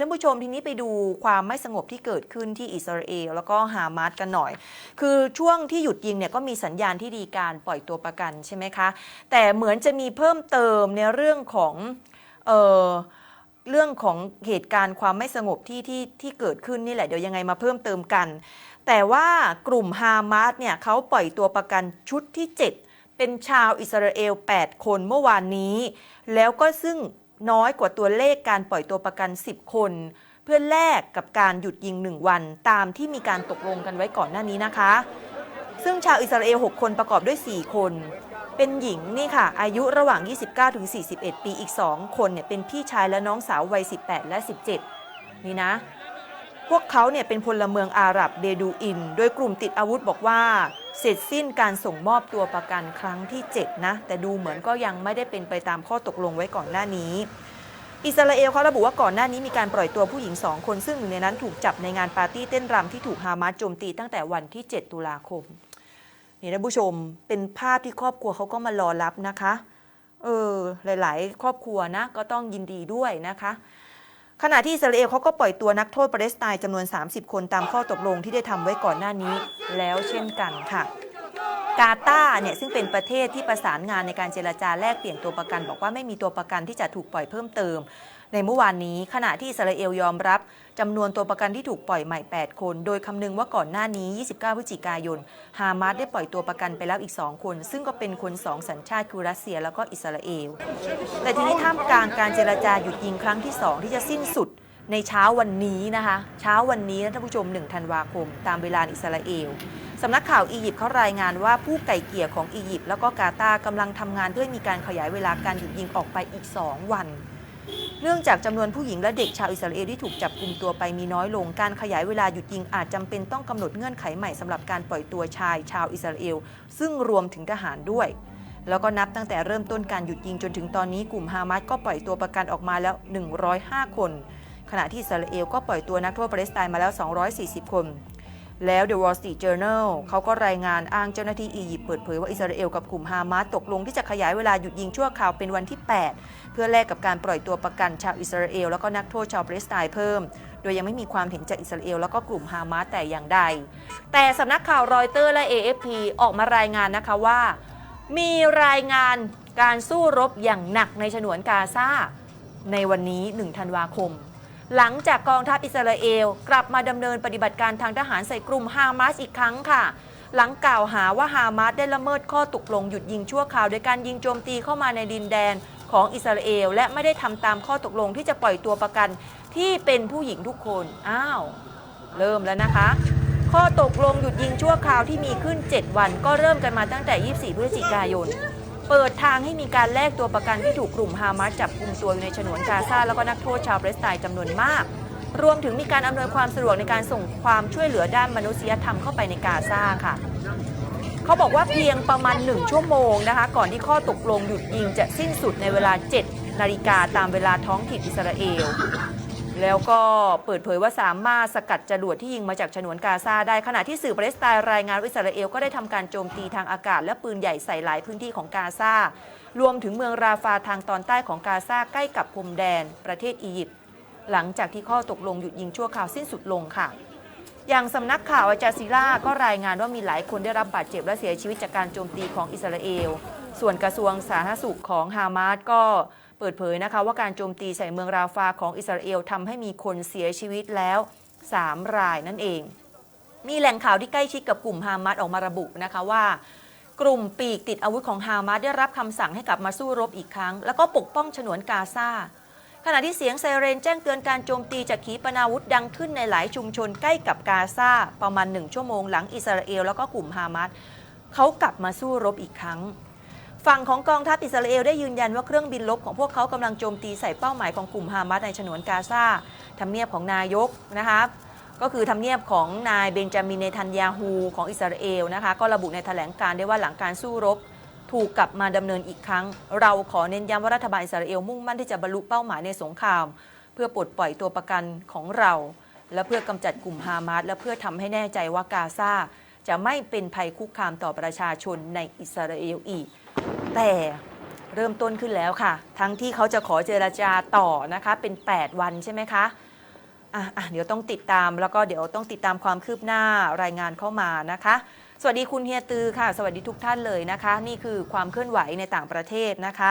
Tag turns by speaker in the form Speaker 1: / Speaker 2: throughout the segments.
Speaker 1: ท่านผู้ชมทีนี้ไปดูความไม่สงบที่เกิดขึ้นที่อิสราเอลแล้วก็ฮามาสกันหน่อย คือช่วงที่หยุดยิงเนี่ยก็มีสัญญาณที่ดีการปล่อยตัวประกันใช่ไหมคะ แต่เหมือนจะมีเพิ่มเติมในเรื่องของเออเรื่องของเหตุการณ์ความไม่สงบที่ที่ที่เกิดขึ้นนี่แหละเดี๋ยวยังไงมาเพิ่มเติมกัน แต่ว่ากลุ่มฮามาสเนี่ยเขาปล่อยตัวประกันชุดที่ 7 เป็นชาวอิสราเอล 8 คนเมื่อวานนี้ แล้วก็ซึ่ง น้อยกว่าตัวเลขการปล่อยตัวประกัน 10 คน เพื่อแลกกับการหยุดยิง 1 วันตามที่มีการตกลงกันไว้ก่อนหน้านี้นะคะ ซึ่งชาวอิสราเอล 6 คนประกอบด้วย 4 คน เป็นหญิงนี่ค่ะ อายุระหว่าง 29ถึง41 ปีอีก 2 คนเนี่ยเป็นพี่ชายและน้องสาววัย 18 และ 17 นี่นะ พวกเขาเนี่ยเป็นพลเมืองอาหรับเบดูอิน โดยกลุ่มติดอาวุธบอกว่า เสร็จสิ้นการส่งมอบตัวประกันครั้งที่ 7 นะ แต่ดูเหมือนก็ยังไม่ได้เป็นไปตามข้อตกลงไว้ก่อนหน้านี้ อิสราเอลเขาระบุว่าก่อนหน้านี้มีการปล่อยตัวผู้หญิงสองคน ซึ่งหนึ่งในนั้นถูกจับในงานปาร์ตี้เต้นรำที่ถูกฮามาสโจมตีตั้งแต่วันที่ 7 ตุลาคม นี่นะผู้ชมเป็นภาพที่ครอบครัวเขาก็มารอรับนะคะ เออหลาย ๆ ครอบครัวนะก็ต้องยินดีด้วยนะคะ ขณะที่อิสราเอลเขาก็ปล่อยตัวนักโทษปาเลสไตน์จำนวน 30 คนตามข้อตกลงที่ได้ทำไว้ก่อนหน้านี้แล้วเช่นกันค่ะกาตาเนี่ยซึ่งเป็นประเทศที่ประสานงานในการเจรจาแลกเปลี่ยนตัวประกัน บอกว่าไม่มีตัวประกันที่จะถูกปล่อยเพิ่มเติม ในเมื่อวานนี้ขณะที่อิสราเอลยอมรับ จำนวนตัวประกันที่ถูกปล่อยใหม่ 8 คน โดยคำนึงว่าก่อนหน้านี้ 29 พฤศจิกายน ฮามาสได้ปล่อยตัวประกันไปแล้วอีก 2 คน ซึ่งก็เป็นคน 2 สัญชาติคือรัสเซียแล้วก็อิสราเอล แต่ทีนี้ท่ามกลางการเจรจาหยุดยิงครั้งที่ 2 ที่จะสิ้นสุดในเช้าวันนี้นะคะ เช้าวันนี้นะท่านผู้ชม 1 ธันวาคม ตามเวลาอิสราเอลสำนักข่าวอียิปต์เขารายงานว่าผู้ไก่เกี่ยของอียิปต์แล้วก็กาตาร์กำลังทำงานเพื่อมีการขยายเวลาการหยุดยิงออกไปอีก 2 วัน เนื่องจากจำนวนผู้หญิงและเด็กชาวอิสราเอลที่ถูกจับกลุ่มตัวไปมีน้อยลง การขยายเวลาหยุดยิงอาจจำเป็นต้องกำหนดเงื่อนไขใหม่สำหรับการปล่อยตัวชายชาวอิสราเอลซึ่งรวมถึงทหารด้วย แล้วก็นับตั้งแต่เริ่มต้นการหยุดยิงจนถึงตอนนี้กลุ่มฮามาสก็ปล่อยตัวประกันออกมาแล้ว 105 คน ขณะที่อิสราเอลก็ปล่อยตัวนักโทษปาเลสไตน์มาแล้ว 240 คน แล้ว The Wall Street Journal เขาก็รายงานอ้างเจ้าหน้าที่อียิปต์เปิดเผยว่าอิสราเอลกับกลุ่มฮามาสตกลงที่จะขยายเวลาหยุดยิงชั่วคราวเป็นวันที่ 8 เพื่อแลกกับการปล่อยตัวประกันชาวอิสราเอลแล้วก็นักโทษชาวปาเลสไตน์เพิ่ม โดยยังไม่มีความเห็นจากอิสราเอลแล้วก็กลุ่มฮามาสแต่อย่างใด แต่สำนักข่าวรอยเตอร์และ AFP ออกมารายงานนะคะว่า มีรายงานการสู้รบอย่างหนักในฉนวนกาซาในวันนี้ 1 ธันวาคม หลังจากกองทัพอิสราเอล กลับมาดำเนินปฏิบัติการทางทหารใส่กลุ่มฮามาสอีกครั้งค่ะ หลังกล่าวหาว่าฮามาสได้ละเมิดข้อตกลงหยุดยิงชั่วคราวโดยการยิงโจมตีเข้ามาในดินแดนของอิสราเอล และไม่ได้ทำตามข้อตกลงที่จะปล่อยตัวประกันที่เป็นผู้หญิงทุกคน อ้าว เริ่มแล้วนะคะ ข้อตกลงหยุดยิงชั่วคราวที่มีขึ้น 7 วัน ก็เริ่มกันมาตั้งแต่ 24 พฤศจิกายน เปิดทางให้มีการแลกตัวประกันที่ถูกกลุ่มฮามาสจับกลุ่มตัวอยู่ในฉนวนกาซาแล้วก็นักโทษชาวปาเลสไตน์จำนวนมาก รวมถึงมีการอำนวยความสะดวกในการส่งความช่วยเหลือด้านมนุษยธรรมเข้าไปในกาซาค่ะเขาบอกว่าเพียงประมาณ 1 ชั่วโมงนะคะ ก่อนที่ข้อตกลงหยุดยิงจะสิ้นสุดในเวลา 7 นาฬิกาตามเวลาท้องถิ่นอิสราเอล แล้วก็เปิดเผยว่าสามารถสกัดจรวดที่ยิงมาจากฉนวนกาซาได้ขณะที่สื่อปาเลสไตน์รายงานว่าอิสราเอลก็ได้ทำการโจมตีทางอากาศและปืนใหญ่ใส่หลายพื้นที่ของกาซารวมถึงเมืองราฟาทางตอนใต้ของกาซาใกล้กับพรมแดน ประเทศอียิปต์หลังจากที่ข้อตกลงหยุดยิงชั่วคราวสิ้นสุดลงค่ะ อย่างสำนักข่าวอาจาซิล่าก็รายงานว่ามีหลายคนได้รับบาดเจ็บและเสียชีวิตจากการโจมตีของอิสราเอล ส่วนกระทรวงสาธารณสุขของฮามาสก็ เปิดเผยนะคะว่าการโจมตีใส่เมืองราฟาของอิสราเอลทำให้มีคนเสียชีวิตแล้ว 3 รายนั่นเอง มีแหล่งข่าวที่ใกล้ชิดกับกลุ่มฮามาสออกมาระบุนะคะว่ากลุ่มปีกติดอาวุธของฮามาสได้รับคำสั่งให้กลับมาสู้รบอีกครั้ง แล้วก็ปกป้องฉนวนกาซาขณะที่เสียงไซเรนแจ้งเตือนการโจมตีจากขีปนาวุธดังขึ้นในหลายชุมชนใกล้กับกาซาประมาณหนึ่งชั่วโมงหลังอิสราเอลแล้วก็กลุ่มฮามาสเขากลับมาสู้รบอีกครั้ง ฝั่งของกองทัพอิสราเอลได้ยืนยันว่าเครื่องบินลบของพวกเขากำลังโจมตีใส่เป้าหมายของกลุ่มฮามาสในฉนวนกาซาทำเนียบของนายกนะคะก็คือทำเนียบของนายเบนจามินเนทันยาฮูของอิสราเอลนะคะก็ระบุในแถลงการได้ว่าหลังการสู้รบ ถูกกลับมาดำเนินอีกครั้ง เราขอเน้นย้ำว่ารัฐบาลอิสราเอลมุ่งมั่นที่จะบรรลุเป้าหมายในสงคราม เพื่อปลดปล่อยตัวประกันของเรา และเพื่อกำจัดกลุ่มฮามาสและเพื่อทำให้แน่ใจว่ากาซาจะไม่เป็นภัยคุกคามต่อประชาชนในอิสราเอลอีก แต่เริ่มต้นขึ้นแล้วค่ะ ทั้งที่เขาจะขอเจรจาต่อนะคะ เป็น 8 วันใช่ไหมคะอะอะเดี๋ยวต้องติดตามแล้วก็เดี๋ยวต้องติดตามความคืบหน้ารายงานเข้ามานะคะ สวัสดีคุณเฮียตือค่ะ สวัสดีทุกท่านเลยนะคะ นี่คือความเคลื่อนไหวในต่างประเทศนะคะ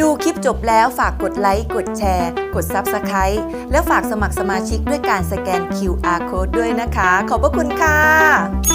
Speaker 1: ดูคลิปจบแล้วฝากกดไลค์กดแชร์ กด Subscribe แล้วฝากสมัครสมาชิกด้วยการสแกน QR Code ด้วยนะคะ ขอบพระคุณค่ะ